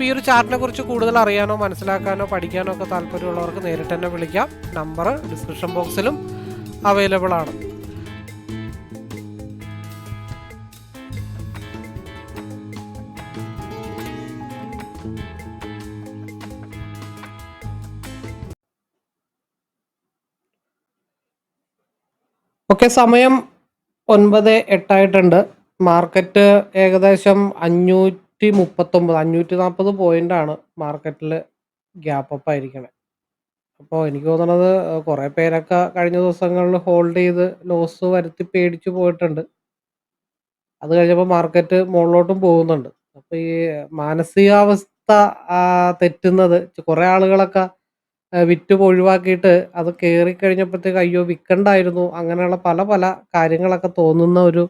അപ്പോൾ ഈ ഒരു ചാർട്ടിനെ കുറിച്ച് കൂടുതൽ അറിയാനോ മനസ്സിലാക്കാനോ പഠിക്കാനോ ഒക്കെ താല്പര്യമുള്ളവർക്ക് നേരിട്ട് തന്നെ വിളിക്കാം. നമ്പർ ഡിസ്ക്രിപ്ഷൻ ബോക്സിലും അവൈലബിൾ ആണ്. ഓക്കെ സമയം ഒൻപത് എട്ടായിട്ടുണ്ട്. മാർക്കറ്റ് ഏകദേശം അഞ്ഞൂറ്റി മുപ്പത്തൊമ്പത് അഞ്ഞൂറ്റി നാൽപ്പത് പോയിന്റാണ് മാർക്കറ്റിൽ ഗ്യാപ്പ് അപ്പ് ആയിരിക്കണേ. അപ്പോൾ എനിക്ക് തോന്നണത് കുറേ പേരൊക്കെ കഴിഞ്ഞ ദിവസങ്ങളിൽ ഹോൾഡ് ചെയ്ത് ലോസ് വരുത്തി പേടിച്ച് പോയിട്ടുണ്ട്. അത് കഴിഞ്ഞപ്പോൾ മാർക്കറ്റ് മുകളിലോട്ടും പോകുന്നുണ്ട്. അപ്പോൾ ഈ മാനസികാവസ്ഥ തെറ്റുന്നത് കുറേ ആളുകളൊക്കെ വിറ്റ് ഒഴിവാക്കിയിട്ട് അത് കയറി കഴിഞ്ഞപ്പോഴത്തേക്ക് അയ്യോ വിൽക്കണ്ടായിരുന്നു അങ്ങനെയുള്ള പല പല കാര്യങ്ങളൊക്കെ തോന്നുന്ന ഒരു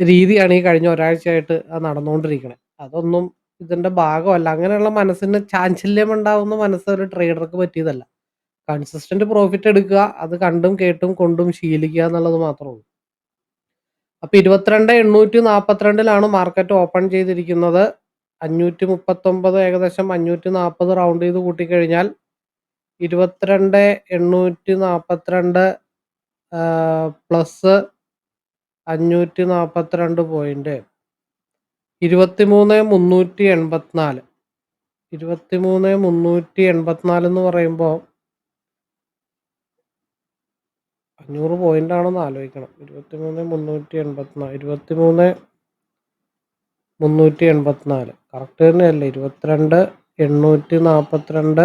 രീതിയാണ് ഈ കഴിഞ്ഞ ഒരാഴ്ചയായിട്ട് അത് നടന്നുകൊണ്ടിരിക്കണത് അതൊന്നും ഇതിന്റെ ഭാഗമല്ല. അങ്ങനെയുള്ള മനസ്സിന് ചാഞ്ചല്യം ഉണ്ടാവുന്ന മനസ്സ് ഒരു ട്രേഡർക്ക് പറ്റിയതല്ല. കൺസിസ്റ്റന്റ് പ്രോഫിറ്റ് എടുക്കുക അത് കണ്ടും കേട്ടും കൊണ്ടും ശീലിക്കുക എന്നുള്ളത് മാത്രമേ ഉള്ളൂ. അപ്പൊ ഇരുപത്തിരണ്ട് എണ്ണൂറ്റി നാൽപ്പത്തിരണ്ടിലാണ് മാർക്കറ്റ് ഓപ്പൺ ചെയ്തിരിക്കുന്നത്. അഞ്ഞൂറ്റി മുപ്പത്തൊമ്പത് ഏകദേശം അഞ്ഞൂറ്റി നാൽപ്പത് റൗണ്ട് ചെയ്ത് കൂട്ടിക്കഴിഞ്ഞാൽ ഇരുപത്തിരണ്ട് എണ്ണൂറ്റി നാൽപ്പത്തിരണ്ട് പ്ലസ് അഞ്ഞൂറ്റി നാൽപ്പത്തിരണ്ട് പോയിന്റ് ഇരുപത്തിമൂന്ന് മുന്നൂറ്റി എൺപത്തിനാല്. ഇരുപത്തിമൂന്ന് മുന്നൂറ്റി എൺപത്തിനാല് എന്ന് പറയുമ്പോൾ അഞ്ഞൂറ് പോയിന്റ് ആണെന്ന് ആലോചിക്കണം. ഇരുപത്തിമൂന്ന് മുന്നൂറ്റി എൺപത്തിനാല് ഇരുപത്തിമൂന്ന് മുന്നൂറ്റി എൺപത്തിനാല്. കറക്റ്റ് തന്നെയല്ലേ? ഇരുപത്തിരണ്ട് എണ്ണൂറ്റി നാൽപ്പത്തിരണ്ട്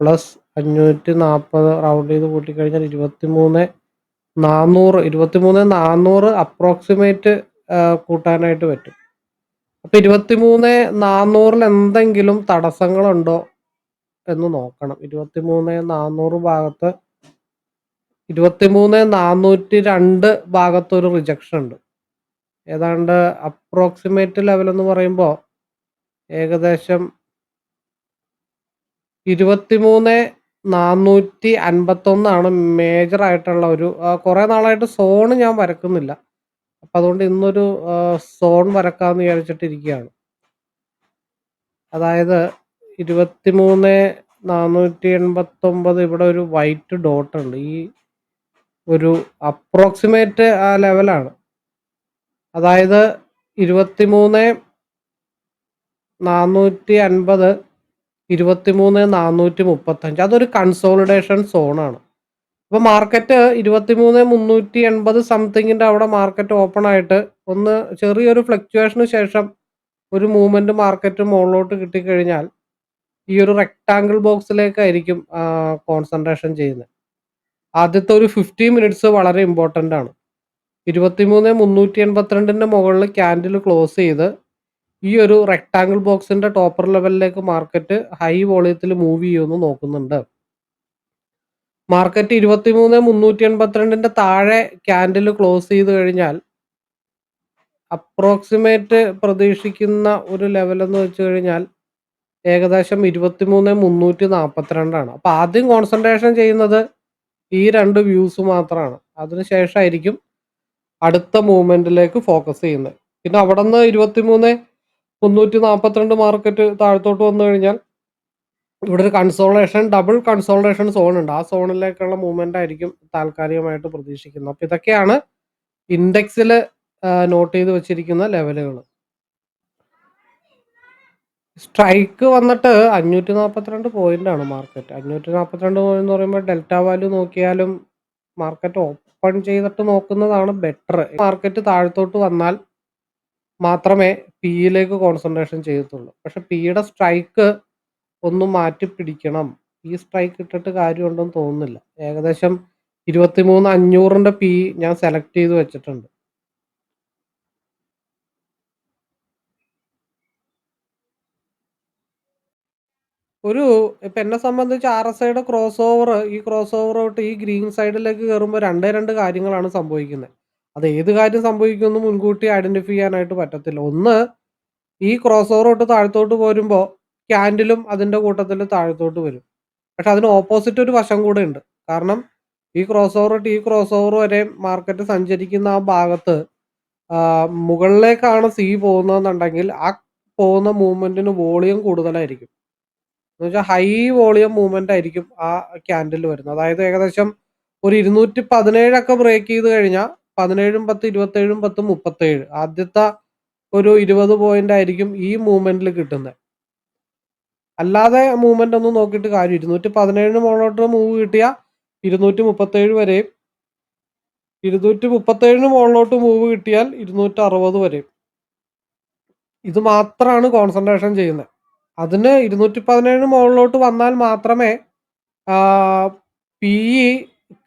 പ്ലസ് അഞ്ഞൂറ്റി നാൽപ്പത് റൗണ്ട് ചെയ്ത് കൂട്ടിക്കഴിഞ്ഞാൽ ഇരുപത്തിമൂന്ന് ഇരുപത്തി ഇരുപത്തിമൂന്ന് നാന്നൂറ് അപ്രോക്സിമേറ്റ് കൂട്ടാനായിട്ട് പറ്റും. അപ്പൊ ഇരുപത്തിമൂന്ന് നാനൂറിൽ എന്തെങ്കിലും തടസ്സങ്ങളുണ്ടോ എന്ന് നോക്കണം. ഇരുപത്തിമൂന്ന് നാനൂറ് ഭാഗത്ത് ഇരുപത്തിമൂന്ന് നാനൂറ്റി രണ്ട് ഭാഗത്ത് ഒരു റിജക്ഷൻ ഉണ്ട്. ഏതാണ്ട് അപ്രോക്സിമേറ്റ് ലെവൽ എന്ന് പറയുമ്പോൾ ഏകദേശം ഇരുപത്തിമൂന്ന് നാനൂറ്റി അൻപത്തൊന്നാണ് മേജർ ആയിട്ടുള്ള ഒരു കുറെ നാളായിട്ട് സോണ് ഞാൻ വരക്കുന്നില്ല. അപ്പൊ അതുകൊണ്ട് ഇന്നൊരു സോൺ വരക്കാന്ന് വിചാരിച്ചിട്ടിരിക്കുകയാണ് അതായത് ഇരുപത്തിമൂന്ന് നാനൂറ്റി എൺപത്തൊമ്പത് ഇവിടെ ഒരു വൈറ്റ് ഡോട്ട് ഉണ്ട്. ഈ ഒരു അപ്രോക്സിമേറ്റ് ആ ലെവലാണ്. അതായത് ഇരുപത്തിമൂന്ന് നാനൂറ്റി അൻപത് ഇരുപത്തിമൂന്ന് നാനൂറ്റി മുപ്പത്തഞ്ച് അതൊരു കൺസോളിഡേഷൻ സോണാണ്. അപ്പോൾ മാർക്കറ്റ് ഇരുപത്തിമൂന്ന് മുന്നൂറ്റി എൺപത് സംതിങ്ങിന്റെ അവിടെ മാർക്കറ്റ് ഓപ്പൺ ആയിട്ട് ഒന്ന് ചെറിയൊരു ഫ്ലക്ച്വേഷന് ശേഷം ഒരു മൂവ്മെന്റ് മാർക്കറ്റ് മുകളിലോട്ട് കിട്ടിക്കഴിഞ്ഞാൽ ഈ ഒരു റെക്ടാങ്കിൾ ബോക്സിലേക്കായിരിക്കും കോൺസെൻട്രേഷൻ ചെയ്യുന്നത്. ആദ്യത്തെ ഒരു ഫിഫ്റ്റി മിനിറ്റ്സ് വളരെ ഇമ്പോർട്ടന്റ് ആണ്. ഇരുപത്തിമൂന്ന് മുന്നൂറ്റി എൺപത്തിരണ്ടിന്റെ മുകളിൽ ക്യാൻഡിൽ ക്ലോസ് ചെയ്ത് ഈ ഒരു റെക്ടാങ്കിൾ ബോക്സിന്റെ ടോപ്പർ ലെവലിലേക്ക് മാർക്കറ്റ് ഹൈ വോളിയത്തിൽ മൂവ് ചെയ്യുമെന്ന് നോക്കുന്നുണ്ട്. മാർക്കറ്റ് ഇരുപത്തിമൂന്ന് മുന്നൂറ്റി എൺപത്തിരണ്ടിന്റെ താഴെ ക്യാൻഡിൽ ക്ലോസ് ചെയ്ത് കഴിഞ്ഞാൽ അപ്രോക്സിമേറ്റ് പ്രതീക്ഷിക്കുന്ന ഒരു ലെവൽ എന്ന് വെച്ച് കഴിഞ്ഞാൽ ഏകദേശം ഇരുപത്തിമൂന്ന് മുന്നൂറ്റി നാൽപ്പത്തിരണ്ടാണ് അപ്പൊ ആദ്യം കോൺസെൻട്രേഷൻ ചെയ്യുന്നത് ഈ രണ്ട് വ്യൂസ് മാത്രമാണ് അതിനുശേഷമായിരിക്കും അടുത്ത മൂവ്മെന്റിലേക്ക് ഫോക്കസ് ചെയ്യുന്നത്. പിന്നെ അവിടെ നിന്ന് ഇരുപത്തിമൂന്ന് മുന്നൂറ്റി നാൽപ്പത്തിരണ്ട് മാർക്കറ്റ് താഴത്തോട്ട് വന്നു കഴിഞ്ഞാൽ ഇവിടെ ഒരു കൺസോളേഷൻ ഡബിൾ കൺസോളേഷൻ സോൺ ഉണ്ട്. ആ സോണിലേക്കുള്ള മൂവ്മെന്റ് ആയിരിക്കും താൽക്കാലികമായിട്ട് പ്രതീക്ഷിക്കുന്നത്. അപ്പൊ ഇതൊക്കെയാണ് ഇൻഡെക്സിൽ നോട്ട് ചെയ്ത് വെച്ചിരിക്കുന്ന ലെവലുകൾ സ്ട്രൈക്ക് വന്നിട്ട് അഞ്ഞൂറ്റി നാൽപ്പത്തിരണ്ട് പോയിന്റ് ആണ് മാർക്കറ്റ് അഞ്ഞൂറ്റി നാൽപ്പത്തിരണ്ട് പോയിന്റ് എന്ന് പറയുമ്പോൾ ഡെൽറ്റ വാല്യൂ നോക്കിയാലും മാർക്കറ്റ് ഓപ്പൺ ചെയ്തിട്ട് നോക്കുന്നതാണ് ബെറ്റർ മാർക്കറ്റ് താഴത്തോട്ട് വന്നാൽ മാത്രമേ പിയിലേക്ക് കോൺസെൻട്രേഷൻ ചെയ്യത്തുള്ളൂ. പക്ഷെ പിയുടെ സ്ട്രൈക്ക് ഒന്ന് മാറ്റി പിടിക്കണം. ഈ സ്ട്രൈക്ക് ഇട്ടിട്ട് കാര്യമുണ്ടെന്ന് തോന്നുന്നില്ല. ഏകദേശം ഇരുപത്തിമൂന്ന് അഞ്ഞൂറിന്റെ പി ഞാൻ സെലക്ട് ചെയ്ത് വെച്ചിട്ടുണ്ട്. ഒരു ഇപ്പൊ എന്നെ സംബന്ധിച്ച് ആർ എസ് ഐയുടെ ക്രോസ് ഓവർ ഈ ക്രോസ് ഓവർ തൊട്ട് ഈ ഗ്രീൻ സൈഡിലേക്ക് കയറുമ്പോൾ രണ്ടേ രണ്ട് കാര്യങ്ങളാണ് സംഭവിക്കുന്നത്. അത് ഏത് കാര്യം സംഭവിക്കുമെന്ന് മുൻകൂട്ടി ഐഡന്റിഫൈ ചെയ്യാനായിട്ട് പറ്റത്തില്ല. ഒന്ന് ഈ ക്രോസ് ഓവർ തൊട്ട് താഴത്തോട്ട് പോരുമ്പോൾ ക്യാൻഡിലും അതിന്റെ കൂട്ടത്തിൽ താഴത്തോട്ട് വരും. പക്ഷെ അതിന് ഓപ്പോസിറ്റ് ഒരു വശം കൂടെ ഉണ്ട്. കാരണം ഈ ക്രോസ് ഓവർ ഈ ക്രോസ് ഓവർ വരെ മാർക്കറ്റ് സഞ്ചരിക്കുന്ന ആ ഭാഗത്ത് മുകളിലേക്കാണ് സി പോകുന്നതെന്നുണ്ടെങ്കിൽ ആ പോകുന്ന മൂവ്മെന്റിന് വോളിയം കൂടുതലായിരിക്കും. എന്ന് വെച്ചാൽ ഹൈ വോളിയം മൂവ്മെന്റ് ആയിരിക്കും ആ ക്യാൻഡിൽ വരുന്നത്. അതായത് ഏകദേശം ഒരു ഇരുന്നൂറ്റി പതിനേഴൊക്കെ ബ്രേക്ക് ചെയ്ത് കഴിഞ്ഞാൽ പതിനേഴും പത്ത് ഇരുപത്തേഴും പത്ത് മുപ്പത്തേഴ് ആദ്യത്തെ ഒരു ഇരുപത് പോയിന്റ് ആയിരിക്കും ഈ മൂവ്മെന്റിൽ കിട്ടുന്നത് അല്ലാതെ മൂവ്മെന്റ് ഒന്നും നോക്കിയിട്ട് കാര്യം ഇരുന്നൂറ്റി പതിനേഴിന് മുകളിലോട്ട് മൂവ് കിട്ടിയ ഇരുന്നൂറ്റി മുപ്പത്തേഴ് വരെയും. ഇരുന്നൂറ്റി മുപ്പത്തേഴിന് മുകളിലോട്ട് മൂവ് കിട്ടിയാൽ ഇരുന്നൂറ്റി അറുപത് വരെയും. ഇത് മാത്രമാണ് കോൺസെൻട്രേഷൻ ചെയ്യുന്നത് അതിന് ഇരുന്നൂറ്റി പതിനേഴിന് മുകളിലോട്ട് വന്നാൽ മാത്രമേ പി ഇ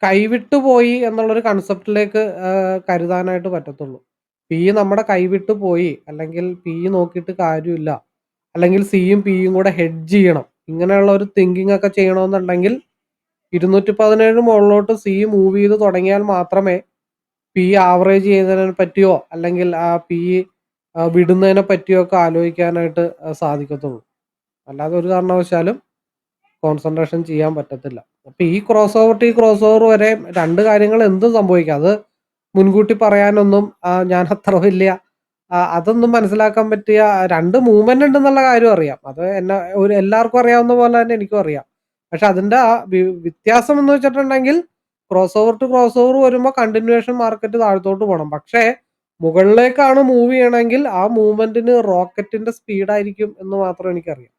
കൈവിട്ടു പോയി എന്നുള്ളൊരു കൺസെപ്റ്റിലേക്ക് കരുതാനായിട്ട് പറ്റത്തുള്ളൂ. പി നമ്മുടെ കൈവിട്ടു പോയി അല്ലെങ്കിൽ പി നോക്കിയിട്ട് കാര്യമില്ല. അല്ലെങ്കിൽ സിയും പിയും കൂടെ ഹെഡ്ജ് ചെയ്യണം. ഇങ്ങനെയുള്ള ഒരു തിങ്കിങ് ഒക്കെ ചെയ്യണമെന്നുണ്ടെങ്കിൽ ഇരുന്നൂറ്റി പതിനേഴ് മുകളിലോട്ട് സി മൂവ് ചെയ്ത് തുടങ്ങിയാൽ മാത്രമേ പി ആവറേജ് ചെയ്യുന്നതിനെ പറ്റിയോ അല്ലെങ്കിൽ ആ പി വിടുന്നതിനെ പറ്റിയോ ഒക്കെ ആലോചിക്കാനായിട്ട് സാധിക്കത്തുള്ളൂ. അല്ലാതെ ഒരു കാരണവശാലും കോൺസെൻട്രേഷൻ ചെയ്യാൻ പറ്റത്തില്ല. അപ്പൊ ഈ cross over to cross over വരെ രണ്ട് കാര്യങ്ങൾ എന്തും സംഭവിക്കാം. അത് മുൻകൂട്ടി പറയാനൊന്നും ഞാൻ അത്ര വലിയ അതൊന്നും മനസ്സിലാക്കാൻ പറ്റിയ രണ്ട് മൂവ്മെന്റ് ഉണ്ടെന്നുള്ള കാര്യം അറിയാം. അത് എന്നെ ഒരു എല്ലാവർക്കും അറിയാവുന്ന പോലെ തന്നെ എനിക്കും അറിയാം. പക്ഷെ അതിന്റെ ആ വ്യത്യാസം എന്ന് വെച്ചിട്ടുണ്ടെങ്കിൽ cross over to cross over വരുമ്പോൾ കണ്ടിന്യൂവേഷൻ മാർക്കറ്റ് താഴത്തോട്ട് പോകണം പക്ഷേ മുകളിലേക്കാണ് മൂവ് ചെയ്യണമെങ്കിൽ ആ മൂവ്മെന്റിന് റോക്കറ്റിന്റെ സ്പീഡായിരിക്കും എന്ന് മാത്രം എനിക്കറിയാം.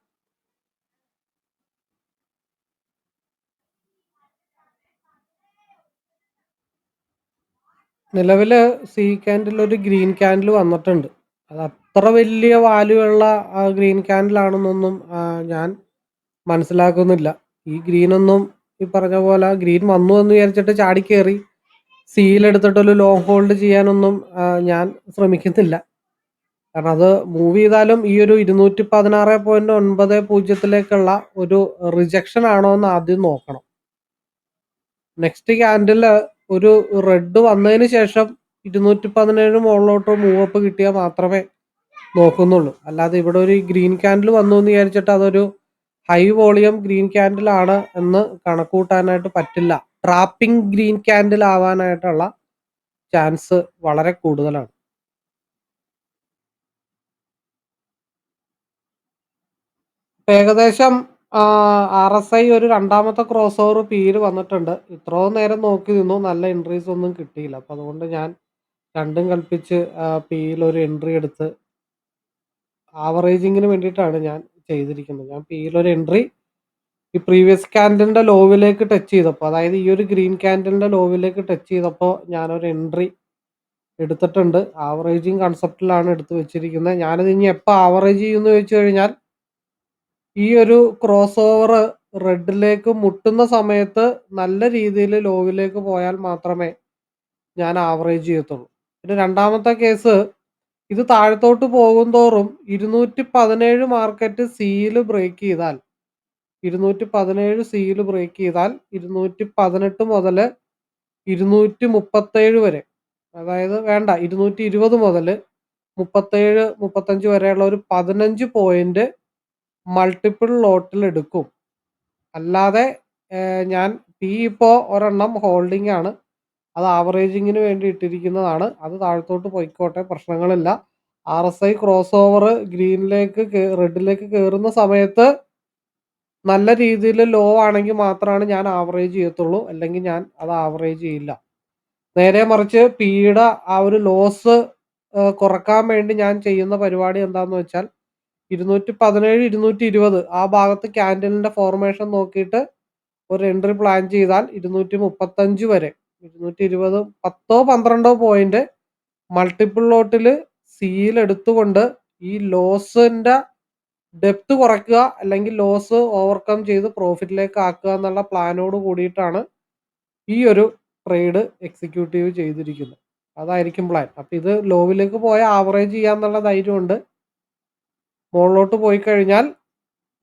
നിലവിൽ സി ക്യാൻഡിൽ ഒരു ഗ്രീൻ ക്യാൻഡിൽ വന്നിട്ടുണ്ട്. അത് അത്ര വലിയ വാല്യൂ ഉള്ള ഗ്രീൻ ക്യാൻഡിൽ ആണെന്നൊന്നും ഞാൻ മനസ്സിലാക്കുന്നില്ല. ഈ ഗ്രീൻ ഒന്നും ഈ പറഞ്ഞ പോലെ ഗ്രീൻ വന്നു എന്ന് വിചാരിച്ചിട്ട് ചാടിക്കേറി സീലെടുത്തിട്ടൊരു ലോങ് ഹോൾഡ് ചെയ്യാനൊന്നും ഞാൻ ശ്രമിക്കുന്നില്ല. കാരണം അത് മൂവ് ചെയ്താലും ഈ ഒരു ഇരുന്നൂറ്റി പതിനാറ് പോയിന്റ് ഒൻപത് പൂജ്യത്തിലേക്കുള്ള ഒരു റിജക്ഷൻ ആണോ എന്ന് ആദ്യം നോക്കണം. നെക്സ്റ്റ് ക്യാൻഡിൽ ഒരു റെഡ് വന്നതിന് ശേഷം ഇരുന്നൂറ്റി പതിനേഴ് മുകളിലോട്ട് മൂവ് അപ്പ് കിട്ടിയാൽ മാത്രമേ നോക്കുന്നുള്ളൂ. അല്ലാതെ ഇവിടെ ഒരു ഗ്രീൻ ക്യാൻഡിൽ വന്നു എന്ന് വിചാരിച്ചിട്ട് അതൊരു ഹൈ വോളിയം ഗ്രീൻ ക്യാൻഡിൽ ആണ് എന്ന് കണക്കൂട്ടാനായിട്ട് പറ്റില്ല. ട്രാപ്പിംഗ് ഗ്രീൻ ക്യാൻഡിൽ ആവാനായിട്ടുള്ള ചാൻസ് വളരെ കൂടുതലാണ്. ഏകദേശം ആർ എസ് ഐ ഒരു രണ്ടാമത്തെ ക്രോസ് ഓവർ പിയിൽ വന്നിട്ടുണ്ട്. ഇത്രയും നേരം നോക്കി നിന്നു. നല്ല എൻട്രീസ് ഒന്നും കിട്ടിയില്ല. അപ്പൊ അതുകൊണ്ട് ഞാൻ രണ്ടും കൽപ്പിച്ച് പിയിൽ ഒരു എൻട്രി എടുത്ത് ആവറേജിങ്ങിന് വേണ്ടിയിട്ടാണ് ഞാൻ ചെയ്തിരിക്കുന്നത്. ഞാൻ പിയിൽ ഒരു എൻട്രി ഈ പ്രീവിയസ് ക്യാൻഡലിന്റെ ലോവിലേക്ക് ടച്ച് ചെയ്തപ്പോൾ അതായത് ഈ ഒരു ഗ്രീൻ ക്യാൻഡലിന്റെ ലോവിലേക്ക് ടച്ച് ചെയ്തപ്പോൾ ഞാനൊരു എൻട്രി എടുത്തിട്ടുണ്ട്. ആവറേജിങ് കൺസെപ്റ്റിലാണ് എടുത്തു വെച്ചിരിക്കുന്നത്. ഞാനത് ഇനി എപ്പോൾ ആവറേജ് ചെയ്യുമെന്ന് ചോദിച്ചു കഴിഞ്ഞാൽ ഈ ഒരു ക്രോസ് ഓവർ റെഡിലേക്ക് മുട്ടുന്ന സമയത്ത് നല്ല രീതിയിൽ ലോവിലേക്ക് പോയാൽ മാത്രമേ ഞാൻ ആവറേജ് ചെയ്യത്തുള്ളൂ. പിന്നെ രണ്ടാമത്തെ കേസ് ഇത് താഴത്തോട്ട് പോകും തോറും ഇരുന്നൂറ്റി പതിനേഴ് മാർക്കറ്റ് സിയിൽ ബ്രേക്ക് ചെയ്താൽ ഇരുന്നൂറ്റി പതിനേഴ് സിയിൽ ബ്രേക്ക് ചെയ്താൽ ഇരുന്നൂറ്റി പതിനെട്ട് മുതൽ ഇരുന്നൂറ്റി മുപ്പത്തേഴ് വരെ. അതായത് വേണ്ട ഇരുന്നൂറ്റി ഇരുപത് മുതൽ മുപ്പത്തേഴ് മുപ്പത്തഞ്ച് വരെയുള്ള ഒരു പതിനഞ്ച് പോയിന്റ് മൾട്ടിപ്പിൾ ലോട്ടിൽ എടുക്കും. അല്ലാതെ ഞാൻ പി ഇപ്പോൾ ഒരെണ്ണം ഹോൾഡിംഗ് ആണ്. അത് ആവറേജിങ്ങിന് വേണ്ടി ഇട്ടിരിക്കുന്നതാണ്. അത് താഴത്തോട്ട് പോയിക്കോട്ടെ പ്രശ്നങ്ങളില്ല. R S I cross over ഗ്രീനിലേക്ക് റെഡിലേക്ക് കയറുന്ന സമയത്ത് നല്ല രീതിയിൽ ലോ ആണെങ്കിൽ മാത്രമാണ് ഞാൻ ആവറേജ് ചെയ്യത്തുള്ളൂ. അല്ലെങ്കിൽ ഞാൻ അത് ആവറേജ് ചെയ്യില്ല. നേരെ മറിച്ച് പിയുടെ ആ ഒരു ലോസ് കുറയ്ക്കാൻ വേണ്ടി ഞാൻ ചെയ്യുന്ന പരിപാടി എന്താണെന്ന് വെച്ചാൽ ഇരുന്നൂറ്റി പതിനേഴ് ഇരുന്നൂറ്റി ഇരുപത് ആ ഭാഗത്ത് ക്യാൻഡലിന്റെ ഫോർമേഷൻ നോക്കിയിട്ട് ഒരു എൻട്രി പ്ലാൻ ചെയ്താൽ ഇരുന്നൂറ്റി മുപ്പത്തഞ്ച് വരെ. ഇരുന്നൂറ്റി ഇരുപത് പത്തോ പന്ത്രണ്ടോ പോയിന്റ് മൾട്ടിപ്പിൾ ലോട്ടിൽ സീൽ എടുത്തുകൊണ്ട് ഈ ലോസിന്റെ ഡെപ്ത് കുറയ്ക്കുക അല്ലെങ്കിൽ ലോസ് ഓവർകം ചെയ്ത് പ്രോഫിറ്റിലേക്ക് ആക്കുക എന്നുള്ള പ്ലാനോട് കൂടിയിട്ടാണ് ഈ ഒരു ട്രേഡ് എക്സിക്യൂട്ടീവ് ചെയ്തിരിക്കുന്നത്. അതായിരിക്കും പ്ലാൻ അപ്പം ഇത് ലോവിലേക്ക് പോയ ആവറേജ് ചെയ്യാന്നുള്ള ധൈര്യമുണ്ട്. മുകളിലോട്ട് പോയി കഴിഞ്ഞാൽ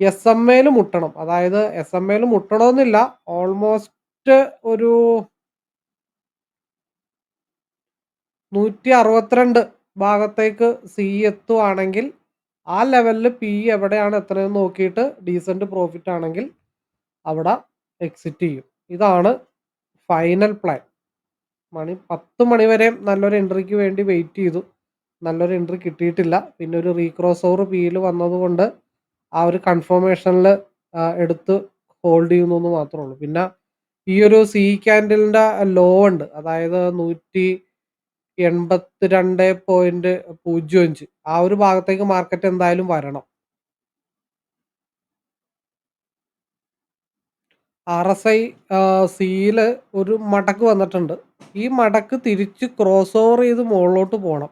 എസ് എം എയിൽ മുട്ടണം. അതായത് എസ് എം എയിൽ മുട്ടണമെന്നില്ല. ഓൾമോസ്റ്റ് ഒരു നൂറ്റി അറുപത്തിരണ്ട് ഭാഗത്തേക്ക് സി എത്തുവാണെങ്കിൽ ആ ലെവലിൽ പി എവിടെയാണ് എത്രയെന്ന് നോക്കിയിട്ട് ഡീസന്റ് പ്രോഫിറ്റ് ആണെങ്കിൽ അവിടെ എക്സിറ്റ് ചെയ്യും. ഇതാണ് ഫൈനൽ പ്ലാൻ മണി പത്ത് മണി നല്ലൊരു എൻട്രിക്ക് വേണ്ടി വെയിറ്റ് ചെയ്തു. നല്ലൊരു എൻട്രി കിട്ടിയിട്ടില്ല. പിന്നെ ഒരു റീക്രോസ് ഓവർ പിയിൽ വന്നതുകൊണ്ട് ആ ഒരു കൺഫർമേഷനിൽ എടുത്ത് ഹോൾഡ് ചെയ്യുന്നു എന്ന് മാത്രമേ ഉള്ളൂ. പിന്നെ ഈ ഒരു സി ക്യാൻഡലിന്റെ ലോ ഉണ്ട്. അതായത് നൂറ്റി എൺപത്തി രണ്ട് പോയിന്റ് പൂജ്യം അഞ്ച്. ആ ഒരു ഭാഗത്തേക്ക് മാർക്കറ്റ് എന്തായാലും വരണം. ആർ എസ് ഐ സിയിൽ ഒരു മടക്ക് വന്നിട്ടുണ്ട്. ഈ മടക്ക് തിരിച്ച് ക്രോസ് ഓവർ ചെയ്ത് മുകളിലോട്ട് പോകണം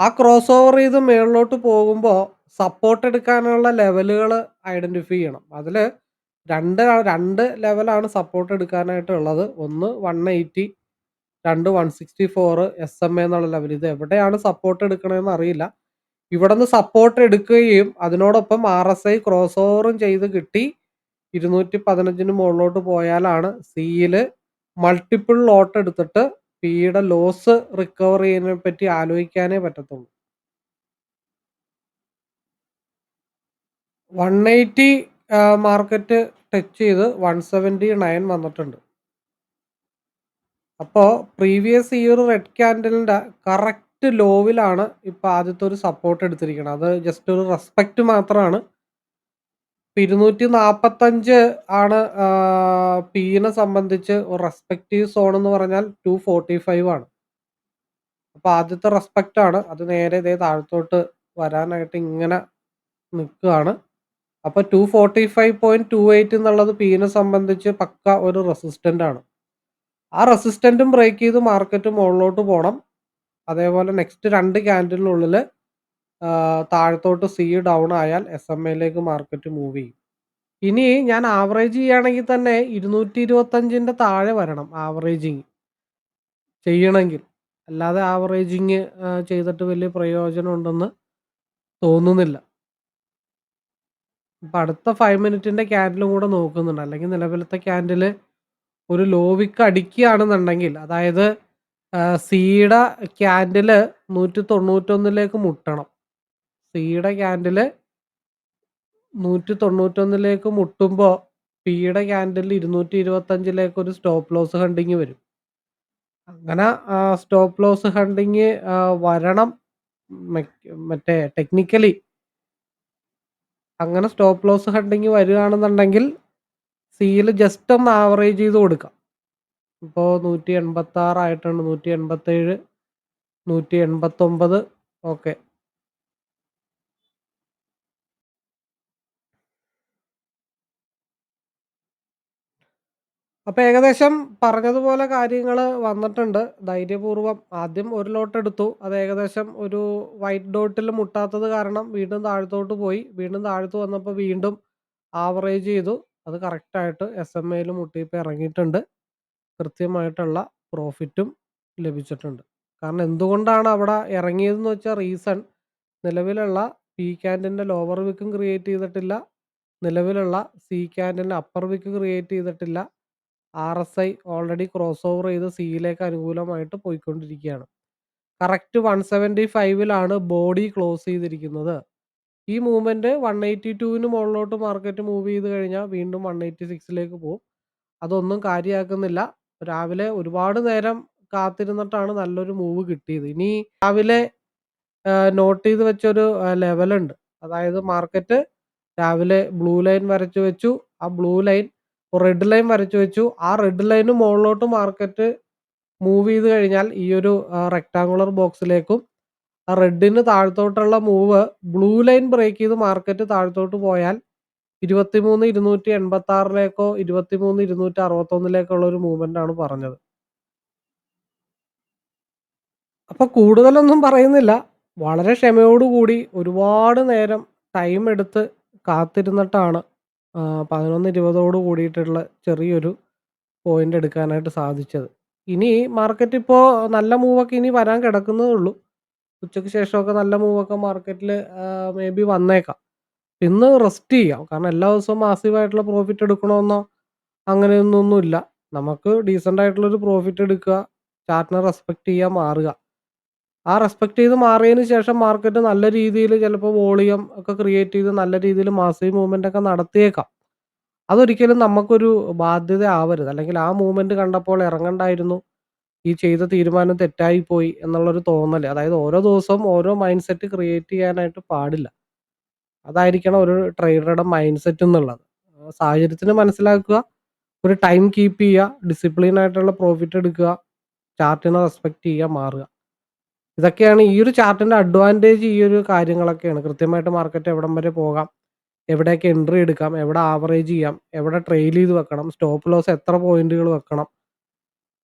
ആ ക്രോസ് ഓവർ ചെയ്ത് മുകളിലോട്ട് പോകുമ്പോൾ സപ്പോർട്ട് എടുക്കാനുള്ള ലെവലുകൾ ഐഡന്റിഫൈ ചെയ്യണം. അതിൽ രണ്ട് രണ്ട് ലെവലാണ് സപ്പോർട്ട് എടുക്കാനായിട്ടുള്ളത്. ഒന്ന് വൺ എയ്റ്റി രണ്ട് one sixty four S M A എന്നുള്ള ലെവൽ ഇത് എവിടെയാണ് സപ്പോർട്ട് എടുക്കണമെന്ന് അറിയില്ല. ഇവിടെ നിന്ന് സപ്പോർട്ട് എടുക്കുകയും അതിനോടൊപ്പം ആർ എസ് ഐ ക്രോസ് ഓവറും ചെയ്ത് കിട്ടി. ഇരുന്നൂറ്റി പതിനഞ്ചിന് മുകളിലോട്ട് പോയാലാണ് സിയിൽ മൾട്ടിപ്പിൾ ലോട്ട് എടുത്തിട്ട് പിയുടെ ലോസ് റിക്കവർ ചെയ്യുന്നതിനെ പറ്റി ആലോചിക്കാനേ പറ്റത്തുള്ളൂ. വൺ എയ്റ്റി മാർക്കറ്റ് ടച്ച് ചെയ്ത് വൺ സെവന്റി നയൻ വന്നിട്ടുണ്ട്. അപ്പോൾ പ്രീവിയസ് ഇയർ റെഡ് ക്യാൻഡലിന്റെ കറക്റ്റ് ലോവിലാണ് ഇപ്പോൾ ആദ്യത്തെ ഒരു സപ്പോർട്ട് എടുത്തിരിക്കുന്നത് അത് ജസ്റ്റ് ഒരു റെസ്പെക്റ്റ് മാത്രമാണ്. ഇരുന്നൂറ്റി നാപ്പത്തഞ്ച് ആണ് പീനെ സംബന്ധിച്ച് റെസ്പെക്റ്റീവ് സോൺ എന്ന് പറഞ്ഞാൽ ടു ഫോർട്ടി ഫൈവ് ആണ്. അപ്പൊ ആദ്യത്തെ റെസ്പെക്റ്റ് ആണ്. അത് നേരെ ഇതേ താഴത്തോട്ട് വരാനായിട്ട് ഇങ്ങനെ നിൽക്കുകയാണ്. അപ്പൊ two forty five point two eight എന്നുള്ളത് പീനെ സംബന്ധിച്ച് പക്ക ഒരു റെസിസ്റ്റന്റ് ആണ്. ആ റെസിസ്റ്റന്റും ബ്രേക്ക് ചെയ്ത് മാർക്കറ്റ് മുകളിലോട്ട് പോകണം അതേപോലെ നെക്സ്റ്റ് രണ്ട് ക്യാൻഡിലിനുള്ളിൽ താഴത്തോട്ട് സി ഡൗൺ ആയാൽ എസ് എം എയിലേക്ക് മാർക്കറ്റ് മൂവ് ചെയ്യും. ഇനി ഞാൻ ആവറേജ് ചെയ്യുകയാണെങ്കിൽ തന്നെ ഇരുന്നൂറ്റി ഇരുപത്തഞ്ചിന്റെ താഴെ വരണം ആവറേജിങ് ചെയ്യണമെങ്കിൽ. അല്ലാതെ ആവറേജിങ് ചെയ്തിട്ട് വലിയ പ്രയോജനം ഉണ്ടെന്ന് തോന്നുന്നില്ല. ഇപ്പം അടുത്ത ഫൈവ് മിനിറ്റിന്റെ ക്യാൻഡിലും കൂടെ നോക്കുന്നുണ്ട്. അല്ലെങ്കിൽ നിലവിലത്തെ ക്യാൻഡിൽ ഒരു ലോവിക്ക് അടിക്കുകയാണെന്നുണ്ടെങ്കിൽ അതായത് സീഡ ക്യാൻഡിൽ നൂറ്റി തൊണ്ണൂറ്റൊന്നിലേക്ക് മുട്ടണം. സിയുടെ ക്യാൻഡിൽ നൂറ്റി തൊണ്ണൂറ്റൊന്നിലേക്ക് മുട്ടുമ്പോൾ പിയുടെ ക്യാൻഡിൽ ഇരുന്നൂറ്റി ഇരുപത്തഞ്ചിലേക്ക് ഒരു സ്റ്റോപ്പ് ലോസ് ഹണ്ടിങ് വരും. അങ്ങനെ സ്റ്റോപ്പ് ലോസ് ഹണ്ടിങ് വരണം. മറ്റേ ടെക്നിക്കലി അങ്ങനെ സ്റ്റോപ്പ് ലോസ് ഹണ്ടിങ് വരികയാണെന്നുണ്ടെങ്കിൽ സിയിൽ ജസ്റ്റ് ഒന്ന് ആവറേജ് ചെയ്ത് കൊടുക്കാം. ഇപ്പോൾ നൂറ്റി എൺപത്തി ആറായിട്ടുണ്ട് നൂറ്റി എൺപത്തേഴ് നൂറ്റി എൺപത്തൊമ്പത് ഓക്കെ. അപ്പോൾ ഏകദേശം പറഞ്ഞതുപോലെ കാര്യങ്ങൾ വന്നിട്ടുണ്ട്. ധൈര്യപൂർവം ആദ്യം ഒരു ലോട്ട് എടുത്തു. അത് ഏകദേശം ഒരു വൈറ്റ് ഡോട്ടിൽ മുട്ടാത്തത് കാരണം വീണ്ടും താഴത്തോട്ട് പോയി. വീണ്ടും താഴത്ത് വന്നപ്പോൾ വീണ്ടും ആവറേജ് ചെയ്തു. അത് കറക്റ്റായിട്ട് എസ് എം എയിൽ മുട്ടിയിപ്പോൾ ഇറങ്ങിയിട്ടുണ്ട്. കൃത്യമായിട്ടുള്ള പ്രോഫിറ്റും ലഭിച്ചിട്ടുണ്ട്. കാരണം എന്തുകൊണ്ടാണ് അവിടെ ഇറങ്ങിയതെന്ന് വെച്ചാൽ റീസൺ നിലവിലുള്ള പി ക്യാൻഡിന്റെ ലോവർ വിക്കും ക്രിയേറ്റ് ചെയ്തിട്ടില്ല. നിലവിലുള്ള സി ക്യാൻഡിന്റെ അപ്പർ വിക്ക് ക്രിയേറ്റ് ചെയ്തിട്ടില്ല. R S I already cross over ചെയ്ത് സിയിലേക്ക് അനുകൂലമായിട്ട് പോയിക്കൊണ്ടിരിക്കുകയാണ്. കറക്റ്റ് വൺ സെവന്റി ഫൈവിലാണ് ബോഡി ക്ലോസ് ചെയ്തിരിക്കുന്നത്. ഈ മൂവ്മെന്റ് വൺ എയ്റ്റി ടുവിന് മുകളിലോട്ട് മാർക്കറ്റ് മൂവ് ചെയ്ത് കഴിഞ്ഞാൽ വീണ്ടും വൺ എയ്റ്റി സിക്സിലേക്ക് പോകും. അതൊന്നും കാര്യമാക്കുന്നില്ല. രാവിലെ ഒരുപാട് നേരം കാത്തിരുന്നിട്ടാണ് നല്ലൊരു മൂവ് കിട്ടിയത്. ഇനി രാവിലെ നോട്ട് ചെയ്ത് വെച്ചൊരു ലെവലുണ്ട് അതായത് മാർക്കറ്റ് രാവിലെ ബ്ലൂ ലൈൻ വരച്ചു വെച്ചു. ആ ബ്ലൂ ലൈൻ റെഡ് ലൈൻ വരച്ചു വെച്ചു. ആ റെഡ് ലൈന് മുകളിലോട്ട് മാർക്കറ്റ് മൂവ് ചെയ്ത് കഴിഞ്ഞാൽ ഈ ഒരു റെക്ടാങ്കുലർ ബോക്സിലേക്കും ആ റെഡിന് താഴത്തോട്ടുള്ള മൂവ് ബ്ലൂ ലൈൻ ബ്രേക്ക് ചെയ്ത് മാർക്കറ്റ് താഴത്തോട്ട് പോയാൽ ഇരുപത്തിമൂന്ന് ഇരുന്നൂറ്റി എൺപത്തി ആറിലേക്കോ ഇരുപത്തിമൂന്ന് ഇരുന്നൂറ്റി അറുപത്തൊന്നിലേക്കോ ഉള്ള ഒരു മൂവ്മെന്റ് ആണ് പറഞ്ഞത്. അപ്പൊ കൂടുതലൊന്നും പറയുന്നില്ല. വളരെ ക്ഷമയോടുകൂടി ഒരുപാട് നേരം ടൈം എടുത്ത് കാത്തിരുന്നിട്ടാണ് പതിനൊന്ന് ഇരുപതോട് കൂടിയിട്ടുള്ള ചെറിയൊരു പോയിന്റ് എടുക്കാനായിട്ട് സാധിച്ചത്. ഇനി മാർക്കറ്റ് ഇപ്പോൾ നല്ല മൂവൊക്കെ ഇനി വരാൻ കിടക്കുന്നതേ ഉള്ളൂ. ഉച്ചയ്ക്ക് ശേഷമൊക്കെ നല്ല മൂവൊക്കെ മാർക്കറ്റിൽ മേ ബി വന്നേക്കാം. ഇന്ന് റെസ്റ്റ് ചെയ്യാം. കാരണം എല്ലാ ദിവസവും മാസീവായിട്ടുള്ള പ്രോഫിറ്റ് എടുക്കണമെന്നോ അങ്ങനെയൊന്നൊന്നുമില്ല നമുക്ക് ഡീസന്റ് ആയിട്ടുള്ളൊരു പ്രോഫിറ്റ് എടുക്കുക ചാർട്ടിനെ റെസ്പെക്ട് ചെയ്യാൻ മാറുക. ആ റെസ്പെക്ട് ചെയ്ത് മാറിയതിന് ശേഷം മാർക്കറ്റ് നല്ല രീതിയിൽ ചിലപ്പോൾ വോളിയം ഒക്കെ ക്രിയേറ്റ് ചെയ്ത് നല്ല രീതിയിൽ മാസീവ് മൂവ്മെന്റ് ഒക്കെ നടത്തിയേക്കാം. അതൊരിക്കലും നമുക്കൊരു ബാധ്യത ആവരുത്. അല്ലെങ്കിൽ ആ മൂവ്മെന്റ് കണ്ടപ്പോൾ ഇറങ്ങണ്ടായിരുന്നു. ഈ ചെയ്ത തീരുമാനം തെറ്റായിപ്പോയി എന്നുള്ളൊരു തോന്നൽ അതായത് ഓരോ ദിവസവും ഓരോ മൈൻഡ് സെറ്റ് ക്രിയേറ്റ് ചെയ്യാനായിട്ട് പാടില്ല. അതായിരിക്കണം ഒരു ട്രേഡറുടെ മൈൻഡ് സെറ്റ് എന്നുള്ളത്. സാഹചര്യത്തിന് മനസ്സിലാക്കുക. ഒരു ടൈം കീപ്പ് ചെയ്യുക. ഡിസിപ്ലിൻ ആയിട്ടുള്ള പ്രോഫിറ്റ് എടുക്കുക. ചാർട്ടിനെ റെസ്പെക്ട് ചെയ്യുക മാറുക. ഇതൊക്കെയാണ് ഈ ഒരു ചാർട്ടിന്റെ അഡ്വാന്റേജ് ഈ ഒരു കാര്യങ്ങളൊക്കെയാണ്. കൃത്യമായിട്ട് മാർക്കറ്റ് എവിടം വരെ പോകാം എവിടെയൊക്കെ എൻട്രി എടുക്കാം എവിടെ ആവറേജ് ചെയ്യാം എവിടെ ട്രെയിൽ ചെയ്ത് വെക്കണം സ്റ്റോപ്പ് ലോസ് എത്ര പോയിന്റുകൾ വെക്കണം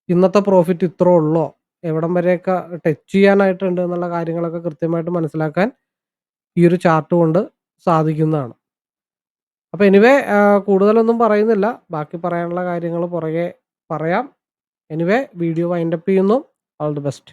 ഇന്നത്തെ പ്രോഫിറ്റ് ഇത്ര ഉള്ളോ എവിടം വരെയൊക്കെ ടച്ച് ചെയ്യാനായിട്ടുണ്ട് എന്നുള്ള കാര്യങ്ങളൊക്കെ കൃത്യമായിട്ട് മനസ്സിലാക്കാൻ ഈ ഒരു ചാർട്ട് കൊണ്ട് സാധിക്കുന്നതാണ്. അപ്പോൾ എനിവേ കൂടുതലൊന്നും പറയുന്നില്ല. ബാക്കി പറയാനുള്ള കാര്യങ്ങൾ പുറകെ പറയാം. എനിവേ വീഡിയോ വൈൻഡപ്പ് ചെയ്യുന്നു. ഓൾ ദി ബെസ്റ്റ്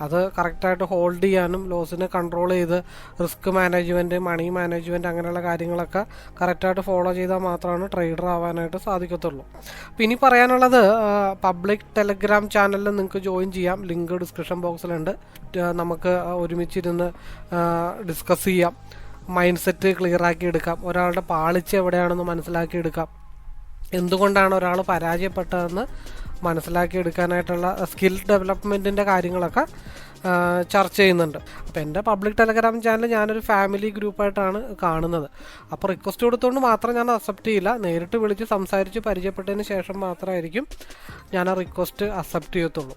അത് കറക്റ്റായിട്ട് ഹോൾഡ് ചെയ്യാനും ലോസിനെ കൺട്രോൾ ചെയ്ത് റിസ്ക് മാനേജ്മെന്റ് മണി മാനേജ്മെന്റ് അങ്ങനെയുള്ള കാര്യങ്ങളൊക്കെ കറക്റ്റായിട്ട് ഫോളോ ചെയ്താൽ മാത്രമാണ് ട്രേഡർ ആവാനായിട്ട് സാധിക്കത്തുള്ളൂ. അപ്പം ഇനി പറയാനുള്ളത് പബ്ലിക് ടെലഗ്രാം ചാനലിൽ നിങ്ങൾക്ക് ജോയിൻ ചെയ്യാം. ലിങ്ക് ഡിസ്ക്രിപ്ഷൻ ബോക്സിലുണ്ട് നമുക്ക് ഒരുമിച്ചിരുന്ന് ഡിസ്കസ് ചെയ്യാം. മൈൻഡ് സെറ്റ് ക്ലിയർ ആക്കി എടുക്കാം. ഒരാളുടെ പാളിച്ച എവിടെയാണെന്ന് മനസ്സിലാക്കി എടുക്കാം. എന്തുകൊണ്ടാണ് ഒരാൾ പരാജയപ്പെട്ടതെന്ന് മനസ്സിലാക്കി എടുക്കാനായിട്ടുള്ള സ്കിൽ ഡെവലപ്മെന്റിന്റെ കാര്യങ്ങളൊക്കെ ചർച്ച ചെയ്യുന്നുണ്ട്. അപ്പോൾ എന്റെ പബ്ലിക് ടെലഗ്രാം ചാനൽ ഞാനൊരു ഫാമിലി ഗ്രൂപ്പായിട്ടാണ് കാണുന്നത്. അപ്പോൾ റിക്വസ്റ്റ് കൊടുത്തുകൊണ്ട് മാത്രം ഞാൻ അക്സെപ്റ്റ് ചെയ്യില്ല. നേരിട്ട് വിളിച്ച് സംസാരിച്ച് പരിചയപ്പെട്ടതിന് ശേഷം മാത്രമായിരിക്കും ഞാൻ ആ റിക്വസ്റ്റ് അക്സെപ്റ്റ് ചെയ്യത്തുള്ളൂ.